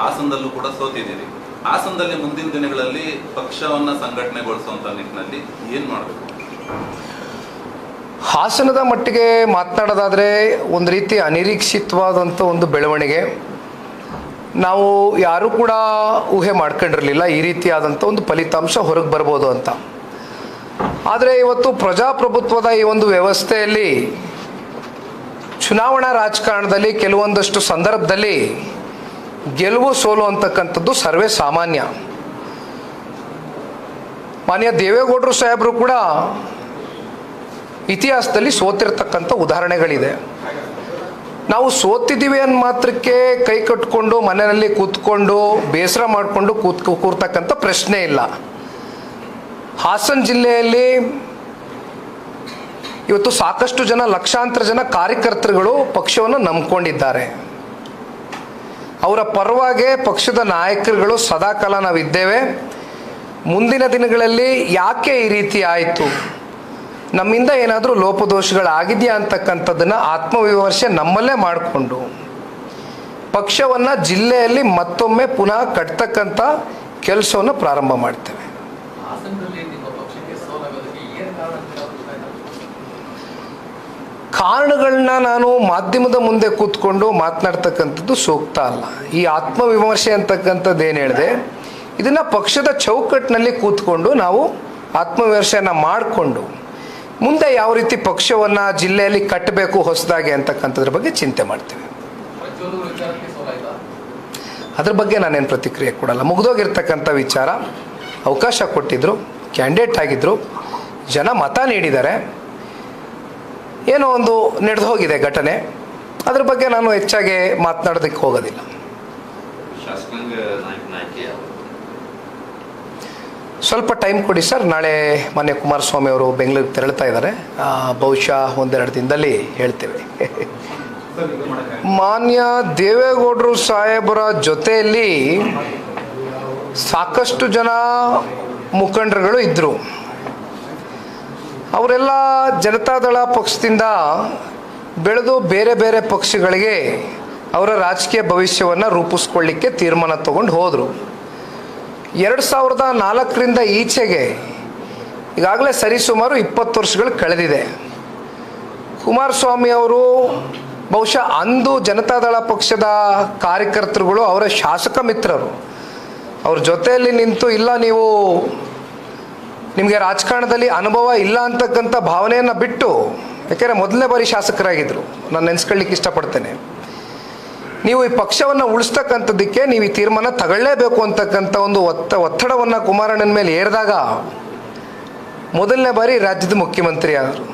ಹಾಸನದಲ್ಲೂ ಕೂಡ ಸೋತಿದ್ದೀರಿ. ಹಾಸನದಲ್ಲಿ ಮುಂದಿನ ದಿನಗಳಲ್ಲಿ ಪಕ್ಷವನ್ನ ಸಂಘಟನೆಗೊಳಿಸುವಂತ ನಿಟ್ಟಿನಲ್ಲಿ ಏನ್ ಮಾಡಬೇಕು? ಹಾಸನದ ಮಟ್ಟಿಗೆ ಮಾತನಾಡೋದಾದರೆ ಒಂದು ರೀತಿ ಅನಿರೀಕ್ಷಿತವಾದಂಥ ಒಂದು ಬೆಳವಣಿಗೆ. ನಾವು ಯಾರೂ ಕೂಡ ಊಹೆ ಮಾಡ್ಕೊಂಡಿರಲಿಲ್ಲ ಈ ರೀತಿಯಾದಂಥ ಒಂದು ಫಲಿತಾಂಶ ಹೊರಗೆ ಬರ್ಬೋದು ಅಂತ. ಆದರೆ ಇವತ್ತು ಪ್ರಜಾಪ್ರಭುತ್ವದ ಈ ಒಂದು ವ್ಯವಸ್ಥೆಯಲ್ಲಿ ಚುನಾವಣಾ ರಾಜಕಾರಣದಲ್ಲಿ ಕೆಲವೊಂದಷ್ಟು ಸಂದರ್ಭದಲ್ಲಿ ಗೆಲುವು ಸೋಲು ಅಂತಕ್ಕಂಥದ್ದು ಸರ್ವೇ ಸಾಮಾನ್ಯ. ಮಾನ್ಯ ದೇವೇಗೌಡರು ಸಾಹೇಬರು ಕೂಡ ಇತಿಹಾಸದಲ್ಲಿ ಸೋತಿರ್ತಕ್ಕಂಥ ಉದಾಹರಣೆಗಳಿದೆ. ನಾವು ಸೋತಿದ್ದೀವಿ ಅನ್ನ ಮಾತ್ರಕ್ಕೆ ಕೈ ಕಟ್ಕೊಂಡು, ಮನೆಯಲ್ಲಿ ಕೂತ್ಕೊಂಡು, ಬೇಸರ ಮಾಡಿಕೊಂಡು ಕೂತ್, ಕೂರ್ತಕ್ಕಂಥ ಪ್ರಶ್ನೆ ಇಲ್ಲ. ಹಾಸನ ಜಿಲ್ಲೆಯಲ್ಲಿ ಇವತ್ತು ಸಾಕಷ್ಟು ಜನ ಲಕ್ಷಾಂತರ ಜನ ಕಾರ್ಯಕರ್ತರುಗಳು ಪಕ್ಷವನ್ನು ನಂಬ್ಕೊಂಡಿದ್ದಾರೆ. ಅವರ ಪರವಾಗಿ ಪಕ್ಷದ ನಾಯಕರುಗಳು ಸದಾಕಾಲ ನಾವಿದ್ದೇವೆ. ಮುಂದಿನ ದಿನಗಳಲ್ಲಿ ಯಾಕೆ ಈ ರೀತಿ ಆಯಿತು? ನಮ್ಮಿಂದ ಏನಾದರೂ ಲೋಪದೋಷಗಳಾಗಿದೆಯಾ ಅಂತಕ್ಕಂಥದ್ದನ್ನು ಆತ್ಮವಿಮರ್ಶೆ ನಮ್ಮಲ್ಲೇ ಮಾಡಿಕೊಂಡು, ಪಕ್ಷವನ್ನು ಜಿಲ್ಲೆಯಲ್ಲಿ ಮತ್ತೊಮ್ಮೆ ಪುನಃ ಕಟ್ತಕ್ಕಂಥ ಕೆಲಸವನ್ನು ಪ್ರಾರಂಭ ಮಾಡ್ತೇವೆ ಹಾಸನದಲ್ಲಿ ನಿಮ್ಮ ಪಕ್ಷಕ್ಕೆ ಸೋಲಾಗೋದಕ್ಕೆ ಏನು ಕಾರಣ ಅಂತ ಗೊತ್ತಾಯ್ತಾ? ಕಾರಣಗಳನ್ನ ನಾನು ಮಾಧ್ಯಮದ ಮುಂದೆ ಕೂತ್ಕೊಂಡು ಮಾತನಾಡ್ತಕ್ಕಂಥದ್ದು ಸೂಕ್ತ ಅಲ್ಲ. ಈ ಆತ್ಮವಿಮರ್ಶೆ ಅಂತಕ್ಕಂಥದ್ದು ಏನು ಹೇಳಿದೆ, ಇದನ್ನು ಪಕ್ಷದ ಚೌಕಟ್ಟಿನಲ್ಲಿ ಕೂತ್ಕೊಂಡು ನಾವು ಆತ್ಮವಿಮರ್ಶೆಯನ್ನು ಮಾಡಿಕೊಂಡು ಮುಂದೆ ಯಾವ ರೀತಿ ಪಕ್ಷವನ್ನು ಜಿಲ್ಲೆಯಲ್ಲಿ ಕಟ್ಟಬೇಕು ಹೊಸದಾಗಿ ಅಂತಕ್ಕಂಥದ್ರ ಬಗ್ಗೆ ಚಿಂತೆ ಮಾಡ್ತೀವಿ. ಅದ್ರ ಬಗ್ಗೆ ನಾನೇನು ಪ್ರತಿಕ್ರಿಯೆ ಕೊಡಲ್ಲ. ಮುಗ್ದೋಗಿರ್ತಕ್ಕಂಥ ವಿಚಾರ, ಅವಕಾಶ ಕೊಟ್ಟಿದ್ದರು ಕ್ಯಾಂಡಿಡೇಟ್ ಆಗಿದ್ದರು ಜನ ಮತ ನೀಡಿದ್ದಾರೆ. ಏನೋ ಒಂದು ನಡೆದು ಹೋಗಿದೆ ಘಟನೆ. ಅದ್ರ ಬಗ್ಗೆ ನಾನು ಹೆಚ್ಚಾಗಿ ಮಾತನಾಡೋದಕ್ಕೆ ಹೋಗೋದಿಲ್ಲ. ಸ್ವಲ್ಪ ಟೈಮ್ ಕೊಡಿ ಸರ್ ನಾಳೆ ಮಾನ್ಯ ಕುಮಾರಸ್ವಾಮಿ ಅವರು ಬೆಂಗಳೂರಿಗೆ ತೆರಳ್ತಾ ಇದ್ದಾರೆ. ಬಹುಶಃ ಒಂದೆರಡು ದಿನದಲ್ಲಿ ಹೇಳ್ತೇವೆ. ಮಾನ್ಯ ದೇವೇಗೌಡರು ಸಾಹೇಬರ ಜೊತೆಯಲ್ಲಿ ಸಾಕಷ್ಟು ಜನ ಮುಖಂಡರುಗಳು ಇದ್ದರು ಅವರೆಲ್ಲ ಜನತಾದಳ ಪಕ್ಷದಿಂದ ಬೆಳೆದು ಬೇರೆ ಬೇರೆ ಪಕ್ಷಗಳಿಗೆ ಅವರ ರಾಜಕೀಯ ಭವಿಷ್ಯವನ್ನು ರೂಪಿಸ್ಕೊಳ್ಳಿಕ್ಕೆ ತೀರ್ಮಾನ ತಗೊಂಡು ಹೋದರು. ಎರಡು ಸಾವಿರದ ನಾಲ್ಕರಿಂದ ಈಚೆಗೆ ಈಗಾಗಲೇ ಸರಿಸುಮಾರು ಇಪ್ಪತ್ತು ವರ್ಷಗಳು ಕಳೆದಿದೆ. ಕುಮಾರಸ್ವಾಮಿ ಅವರು ಬಹುಶಃ ಅಂದು ಜನತಾದಳ ಪಕ್ಷದ ಕಾರ್ಯಕರ್ತರುಗಳು ಅವರ ಶಾಸಕ ಮಿತ್ರರು. ಅವ್ರ ಜೊತೆಯಲ್ಲಿ ನಿಂತು ಇಲ್ಲ ನೀವು ನಿಮಗೆ ರಾಜಕಾರಣದಲ್ಲಿ ಅನುಭವ ಇಲ್ಲ ಅಂತಕ್ಕಂಥ ಭಾವನೆಯನ್ನು ಬಿಟ್ಟು, ಯಾಕೆಂದರೆ ಮೊದಲನೇ ಬಾರಿ ಶಾಸಕರಾಗಿದ್ದರು ನಾನು ನೆನೆಸ್ಕೊಳ್ಳಿಕ್ಕೆ ಇಷ್ಟಪಡ್ತೇನೆ. ನೀವು ಈ ಪಕ್ಷವನ್ನು ಉಳಿಸ್ತಕ್ಕಂಥದ್ದಕ್ಕೆ ನೀವು ಈ ತೀರ್ಮಾನ ತಗೊಳ್ಳೇಬೇಕು ಅಂತಕ್ಕಂಥ ಒಂದು ಒತ್ತ, ಒತ್ತಡವನ್ನು ಕುಮಾರಣ್ಣನ ಮೇಲೆ ಏರಿದಾಗ ಮೊದಲನೇ ಬಾರಿ ರಾಜ್ಯದ ಮುಖ್ಯಮಂತ್ರಿ ಆದರು.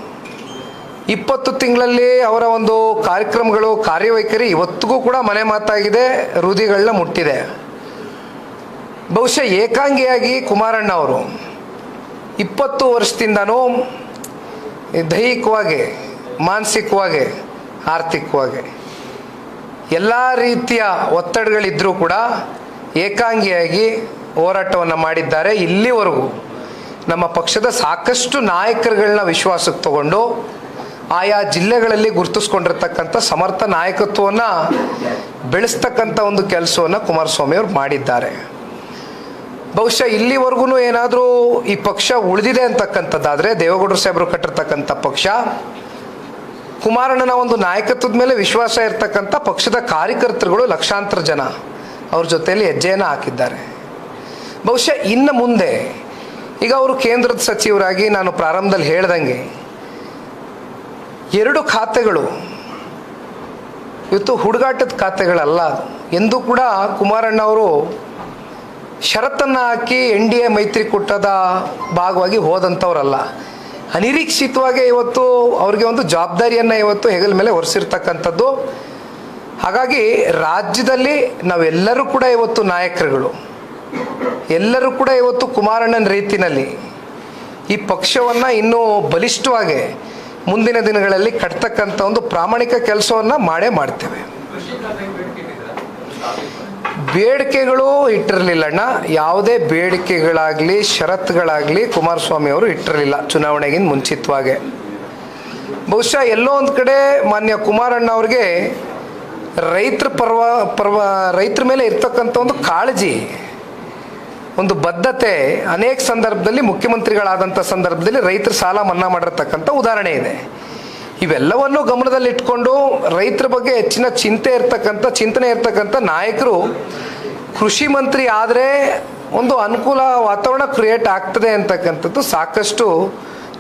ಇಪ್ಪತ್ತು ತಿಂಗಳಲ್ಲಿ ಅವರ ಒಂದು ಕಾರ್ಯಕ್ರಮಗಳು, ಕಾರ್ಯವೈಖರಿ ಇವತ್ತಿಗೂ ಕೂಡ ಮನೆ ಮಾತಾಗಿದೆ ಹೃದಯಗಳನ್ನ ಮುಟ್ಟಿದೆ. ಬಹುಶಃ ಏಕಾಂಗಿಯಾಗಿ ಕುಮಾರಣ್ಣ ಅವರು. ಇಪ್ಪತ್ತು ವರ್ಷದಿಂದನೂ ದೈಹಿಕವಾಗಿ, ಮಾನಸಿಕವಾಗಿ, ಆರ್ಥಿಕವಾಗಿ ಎಲ್ಲ ರೀತಿಯ ಒತ್ತಡಗಳಿದ್ದರೂ ಕೂಡ ಏಕಾಂಗಿಯಾಗಿ ಹೋರಾಟವನ್ನು ಮಾಡಿದ್ದಾರೆ. ಇಲ್ಲಿವರೆಗೂ ನಮ್ಮ ಪಕ್ಷದ ಸಾಕಷ್ಟು ನಾಯಕರುಗಳನ್ನ ವಿಶ್ವಾಸಕ್ಕೆ ತಗೊಂಡು ಆಯಾ ಜಿಲ್ಲೆಗಳಲ್ಲಿ ಗುರುತಿಸ್ಕೊಂಡಿರ್ತಕ್ಕಂಥ ಸಮರ್ಥ ನಾಯಕತ್ವವನ್ನು ಬೆಳೆಸ್ತಕ್ಕಂಥ ಒಂದು ಕೆಲಸವನ್ನು ಕುಮಾರಸ್ವಾಮಿಯವರು ಮಾಡಿದ್ದಾರೆ. ಬಹುಶಃ ಇಲ್ಲಿವರೆಗೂ ಏನಾದರೂ ಈ ಪಕ್ಷ ಉಳಿದಿದೆ ಅಂತಕ್ಕಂಥದ್ದಾದರೆ ದೇವೇಗೌಡರು ಸಾಹೇಬರು ಕಟ್ಟಿರ್ತಕ್ಕಂಥ ಪಕ್ಷ, ಕುಮಾರಣ್ಣನ ಒಂದು ನಾಯಕತ್ವದ ಮೇಲೆ ವಿಶ್ವಾಸ ಇರ್ತಕ್ಕಂಥ ಪಕ್ಷದ ಕಾರ್ಯಕರ್ತರುಗಳು ಲಕ್ಷಾಂತರ ಜನ ಅವ್ರ ಜೊತೆಯಲ್ಲಿ ಹೆಜ್ಜೆಯನ್ನು ಹಾಕಿದ್ದಾರೆ. ಬಹುಶಃ ಇನ್ನು ಮುಂದೆ, ಈಗ ಅವರು ಕೇಂದ್ರದ ಸಚಿವರಾಗಿ ನಾನು ಪ್ರಾರಂಭದಲ್ಲಿ ಹೇಳ್ದಂಗೆ, ಎರಡು ಖಾತೆಗಳು, ಇವತ್ತು ಹುಡುಗಾಟದ ಖಾತೆಗಳಲ್ಲ ಎಂದು ಕೂಡ ಕುಮಾರಣ್ಣ ಅವರು ಷರತ್ತನ್ನು ಹಾಕಿ ಎನ್ ಡಿ ಎ ಮೈತ್ರಿಕೂಟದ ಭಾಗವಾಗಿ ಹೋದಂಥವ್ರಲ್ಲ, ಅನಿರೀಕ್ಷಿತವಾಗಿ ಇವತ್ತು ಅವ್ರಿಗೆ ಒಂದು ಜವಾಬ್ದಾರಿಯನ್ನು ಇವತ್ತು ಹೆಗಲ ಮೇಲೆ ಹೊರಿಸಿರ್ತಕ್ಕಂಥದ್ದು ಹಾಗಾಗಿ ರಾಜ್ಯದಲ್ಲಿ ನಾವೆಲ್ಲರೂ ಕೂಡ ಇವತ್ತು ನಾಯಕರುಗಳು, ಎಲ್ಲರೂ ಕೂಡ ಇವತ್ತು ಕುಮಾರಣ್ಣನ ರೀತಿನಲ್ಲಿ ಈ ಪಕ್ಷವನ್ನು ಇನ್ನೂ ಬಲಿಷ್ಠವಾಗಿ ಮುಂದಿನ ದಿನಗಳಲ್ಲಿ ಕಟ್ತಕ್ಕಂಥ ಒಂದು ಪ್ರಾಮಾಣಿಕ ಕೆಲಸವನ್ನು ಮಾಡೇ ಮಾಡ್ತೇವೆ ಕೃಷಿ ಖಾತೆಗೆ ಬೇಡಿಕೆ ಇಟ್ಟಿದ್ದೀರಾ ಬೇಡಿಕೆಗಳು ಇಟ್ಟಿರಲಿಲ್ಲಣ್ಣ ಯಾವುದೇ ಬೇಡಿಕೆಗಳಾಗಲಿ, ಷರತ್ತುಗಳಾಗಲಿ ಕುಮಾರಸ್ವಾಮಿ ಅವರು ಇಟ್ಟಿರಲಿಲ್ಲ ಚುನಾವಣೆಗಿಂತ ಮುಂಚಿತವಾಗೆ. ಬಹುಶಃ ಎಲ್ಲೋ ಒಂದು ಕಡೆ ಮಾನ್ಯ ಕುಮಾರಣ್ಣ ಅವ್ರಿಗೆ ರೈತರ ಪರ್ವ ಪರ್ವ, ರೈತರ ಮೇಲೆ ಇರ್ತಕ್ಕಂಥ ಒಂದು ಕಾಳಜಿ, ಒಂದು ಬದ್ಧತೆ, ಅನೇಕ ಸಂದರ್ಭದಲ್ಲಿ ಮುಖ್ಯಮಂತ್ರಿಗಳಾದಂಥ ಸಂದರ್ಭದಲ್ಲಿ ರೈತರ ಸಾಲ ಮನ್ನಾ ಮಾಡಿರ್ತಕ್ಕಂಥ ಉದಾಹರಣೆ ಇದೆ. ಇವೆಲ್ಲವನ್ನು ಗಮನದಲ್ಲಿಟ್ಕೊಂಡು ರೈತರ ಬಗ್ಗೆ ಹೆಚ್ಚಿನ ಚಿಂತೆ ಇರ್ತಕ್ಕಂಥ, ಚಿಂತನೆ ಇರ್ತಕ್ಕಂಥ ನಾಯಕರು ಕೃಷಿ ಮಂತ್ರಿ ಆದರೆ ಒಂದು ಅನುಕೂಲ ವಾತಾವರಣ ಕ್ರಿಯೇಟ್ ಆಗ್ತದೆ ಅಂತಕ್ಕಂಥದ್ದು ಸಾಕಷ್ಟು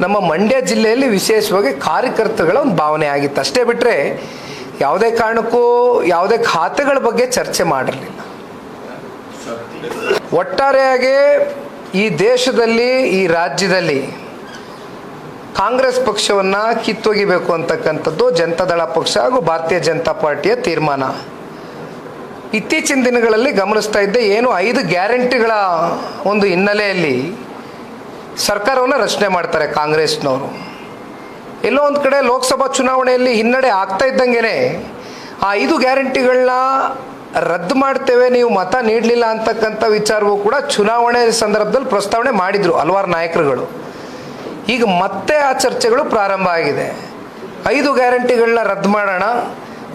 ನಮ್ಮ ಮಂಡ್ಯ ಜಿಲ್ಲೆಯಲ್ಲಿ ವಿಶೇಷವಾಗಿ ಕಾರ್ಯಕರ್ತರುಗಳ ಒಂದು ಭಾವನೆ ಆಗಿತ್ತು. ಅಷ್ಟೇ ಬಿಟ್ಟರೆ ಯಾವುದೇ ಕಾರಣಕ್ಕೂ ಯಾವುದೇ ಖಾತೆಗಳ ಬಗ್ಗೆ ಚರ್ಚೆ ಮಾಡಿರಲಿಲ್ಲ. ಒಟ್ಟಾರೆಯಾಗಿ ಈ ದೇಶದಲ್ಲಿ, ಈ ರಾಜ್ಯದಲ್ಲಿ ಕಾಂಗ್ರೆಸ್ ಪಕ್ಷವನ್ನು ಕಿತ್ತೊಗಿಬೇಕು ಅಂತಕ್ಕಂಥದ್ದು ಜನತಾದಳ ಪಕ್ಷ ಹಾಗೂ ಭಾರತೀಯ ಜನತಾ ಪಾರ್ಟಿಯ ತೀರ್ಮಾನ. ಇತ್ತೀಚಿನ ದಿನಗಳಲ್ಲಿ ಗಮನಿಸ್ತಾ ಇದ್ದೆ ಏನು ಐದು ಗ್ಯಾರಂಟಿಗಳ ಒಂದು ಹಿನ್ನೆಲೆಯಲ್ಲಿ ಸರ್ಕಾರವನ್ನು ರಚನೆ ಮಾಡ್ತಾರೆ ಕಾಂಗ್ರೆಸ್ನವರು. ಎಲ್ಲೋ ಒಂದು ಕಡೆ ಲೋಕಸಭಾ ಚುನಾವಣೆಯಲ್ಲಿ ಹಿನ್ನಡೆ ಆಗ್ತಾ ಇದ್ದಂಗೆ ಆ ಐದು ಗ್ಯಾರಂಟಿಗಳನ್ನ ರದ್ದು ಮಾಡ್ತೇವೆ, ನೀವು ಮತ ನೀಡಲಿಲ್ಲ ಅಂತಕ್ಕಂಥ ವಿಚಾರವೂ ಕೂಡ ಚುನಾವಣೆ ಸಂದರ್ಭದಲ್ಲಿ ಪ್ರಸ್ತಾವನೆ ಮಾಡಿದರು ಹಲವಾರು ನಾಯಕರುಗಳು. ಈಗ ಮತ್ತೆ ಆ ಚರ್ಚೆಗಳು ಪ್ರಾರಂಭ ಆಗಿದೆ. ಐದು ಗ್ಯಾರಂಟಿಗಳನ್ನ ರದ್ದು ಮಾಡೋಣ.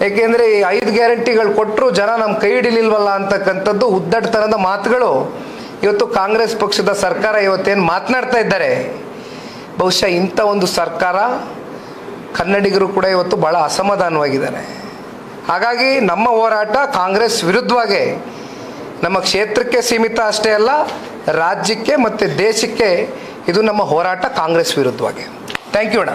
ಏಕೆಂದರೆ ಈ ಐದು ಗ್ಯಾರಂಟಿಗಳು ಕೊಟ್ಟರು ಜನ ನಮ್ಮ ಕೈ ಹಿಡಿಲಿಲ್ವಲ್ಲ ಅಂತಕ್ಕಂಥದ್ದು ಉದ್ದಟತನದ ಮಾತುಗಳು. ಇವತ್ತು ಕಾಂಗ್ರೆಸ್ ಪಕ್ಷದ ಸರ್ಕಾರ ಇವತ್ತೇನು ಮಾತನಾಡ್ತಾ ಇದ್ದಾರೆ. ಬಹುಶಃ ಇಂಥ ಒಂದು ಸರ್ಕಾರ ಕನ್ನಡಿಗರು ಕೂಡ ಇವತ್ತು ಭಾಳ ಅಸಮಾಧಾನವಾಗಿದ್ದಾರೆ. ಹಾಗಾಗಿ ನಮ್ಮ ಹೋರಾಟ ಕಾಂಗ್ರೆಸ್ ವಿರುದ್ಧವಾಗಿ. ನಮ್ಮ ಕ್ಷೇತ್ರಕ್ಕೆ ಸೀಮಿತ ಅಷ್ಟೇ ಅಲ್ಲ, ರಾಜ್ಯಕ್ಕೆ ಮತ್ತು ದೇಶಕ್ಕೆ ಇದು ನಮ್ಮ ಹೋರಾಟ ಕಾಂಗ್ರೆಸ್ ವಿರುದ್ಧವಾಗಿ. ಥ್ಯಾಂಕ್ ಯು ಅಣ್ಣ